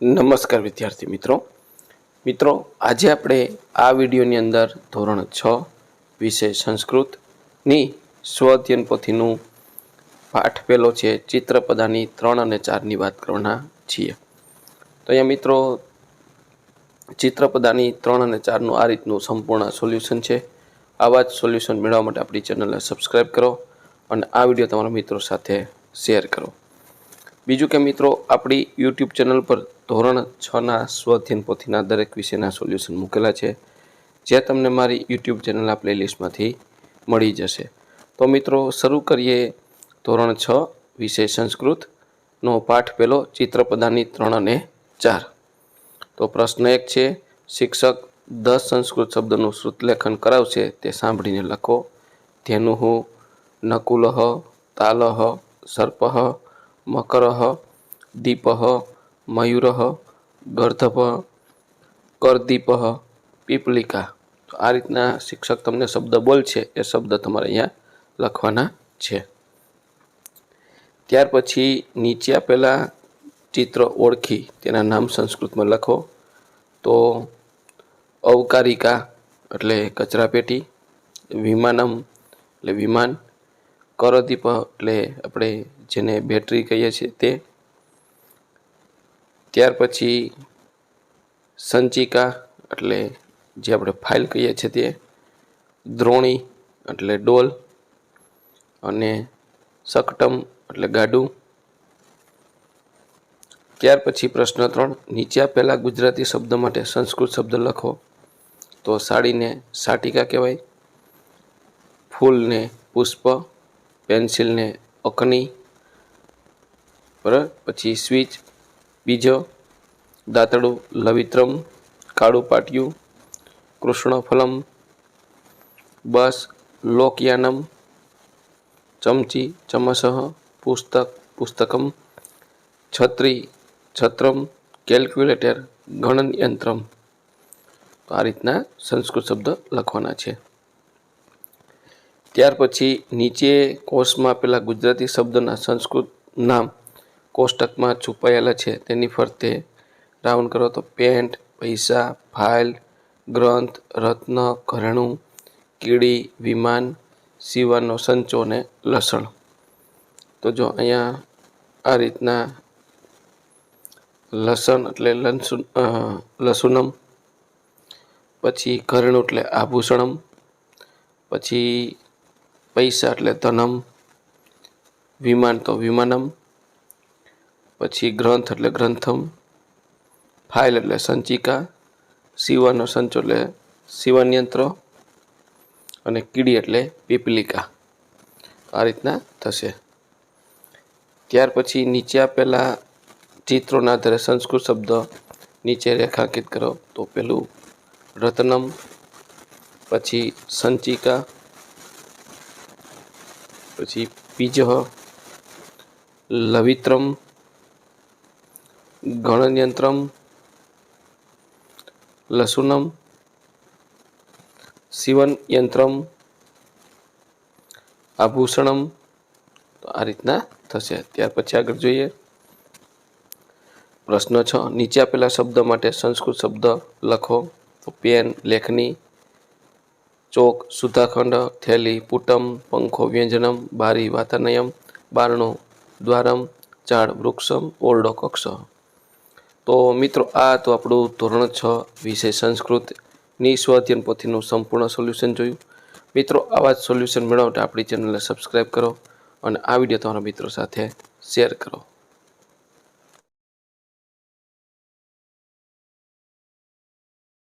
નમસ્કાર વિદ્યાર્થી મિત્રો. મિત્રો, આજે આપણે આ વિડીયોની અંદર ધોરણ છ વિષય સંસ્કૃતની સ્વઅધ્યયન પોથીનું પાઠ પહેલો છે ચિત્રપદાની ત્રણ અને ચારની વાત કરવાના છીએ. તો અહીંયા મિત્રો, ચિત્રપદાની ત્રણ અને ચારનું આ રીતનું સંપૂર્ણ સોલ્યુશન છે. આવા જ સોલ્યુશન મેળવવા માટે આપણી ચેનલને સબસ્ક્રાઈબ કરો અને આ વીડિયો તમારા મિત્રો સાથે શેર કરો. બીજું કે મિત્રો, આપણી યુટ્યુબ ચેનલ પર ધોરણ છના સ્વધ્યન પોથીના દરેક વિષયના સોલ્યુશન મૂકેલા છે, જે તમને મારી યુટ્યુબ ચેનલના પ્લેલિસ્ટમાંથી મળી જશે. તો મિત્રો, શરૂ કરીએ ધોરણ છ, વિષય સંસ્કૃતનો પાઠ પહેલો ચિત્રપદાની ત્રણ અને ચાર. તો પ્રશ્ન એક છે, શિક્ષક દસ સંસ્કૃત શબ્દનું શ્રુતલેખન કરાવશે તે સાંભળીને લખો. ધેનુઃ, નકુલઃ, તાલઃ, સર્પઃ, મકરઃ, દીપઃ મયુરઃ, ગર્ધભ, કરદીપઃ, પીપલિકા. તો આ રીતના શિક્ષક તમને શબ્દ બોલશે, એ શબ્દ તમારે અહીંયા લખવાના છે. ત્યાર પછી નીચે આપેલા ચિત્ર ઓળખી, તેના નામ સંસ્કૃતમાં લખો. તો અવકારિકા, એટલે કચરાપેટી વિમાનમ, એટલે વિમાન. કરદીપ, એટલે આપણે જેને બેટરી કહીએ છીએ તે ત્યાર પછી સંચિકા, એટલે જે આપણે ફાઇલ કહીએ છીએ તે, દ્રોણી, એટલે ડોલ, અને સકટમ એટલે ગાડું. ત્યાર પછી પ્રશ્ન ત્રણ, નીચે આપેલા ગુજરાતી શબ્દ માટે સંસ્કૃત શબ્દ લખો. તો સાડીને સાટિકા કહેવાય, ફૂલને પુષ્પ, પેન્સિલને અકની બરાબર? પછી સ્વિચ બીજો, દાંતડું લવિત્રમ, કાળું પાટિયું, કૃષ્ણફલમ, બસ, લોકયાનમ, ચમચી, ચમસહ, પુસ્તક, પુસ્તકમ, છત્રી, છત્રમ, કેલ્ક્યુલેટર ગણન યંત્રમ આ રીતના સંસ્કૃત શબ્દ લખવાના છે. ત્યાર પછી નીચે કોષમાં આપેલા ગુજરાતી શબ્દના સંસ્કૃત નામ કોષ્ટકમાં છુપાયેલા છે. તેની ફરતે રાઉન્ડ કરો તો પેન્ટ, પૈસા, ફાઇલ, ગ્રંથ, રત્ન, ઘરેણું, કીડી, વિમાન સીવાનો સંચો અને લસણ. તો જો અહીંયા આ રીતના લસણ એટલે લસુન લસુનમ, પછી ઘરેણું એટલે આભૂષણમ, પછી પૈસા એટલે ધનમ, વિમાન તો વિમાનમ પછી ગ્રંથ એટલે ગ્રંથમ, ફાઇલ એટલે સંચિકા, સીવાનો સંચો એટલે સીવનયંત્ર અને કીડી એટલે પીપલિકા. આ રીતના થશે. ત્યાર પછી નીચે આપેલા ચિત્રોના આધારે સંસ્કૃત શબ્દ નીચે રેખાંકિત કરો. તો પેલું રત્નમ, પછી સંચિકા, પછી પીજ લવિત્રમ ગણનયંત્રમ, લસુનમ શિવન યંત્રમ આભૂષણમ, તો આ રીતના થશે. ત્યાર પછી આગળ જોઈએ. પ્રશ્ન છ, નીચે આપેલા શબ્દ માટે સંસ્કૃત શબ્દ લખો. તો પેન, લેખની, ચોક, સુધાખંડ, થેલી, પુટમ, પંખો, વ્યંજનમ, બારી વાતાનયમ બારણું, દ્વારમ, ઝાડ, વૃક્ષમ, ઓરડો, કક્ષ. તો મિત્રો, આ તો આપણું ધોરણ છ, વિષય સંસ્કૃતની સ્વાધ્યન પોથીનું સંપૂર્ણ સોલ્યુશન જોયું. મિત્રો, આવા જ સોલ્યુશન મેળવવા માટે આપણી ચેનલને સબસ્ક્રાઈબ કરો અને આ વીડિયો તમારા મિત્રો સાથે શેર કરો.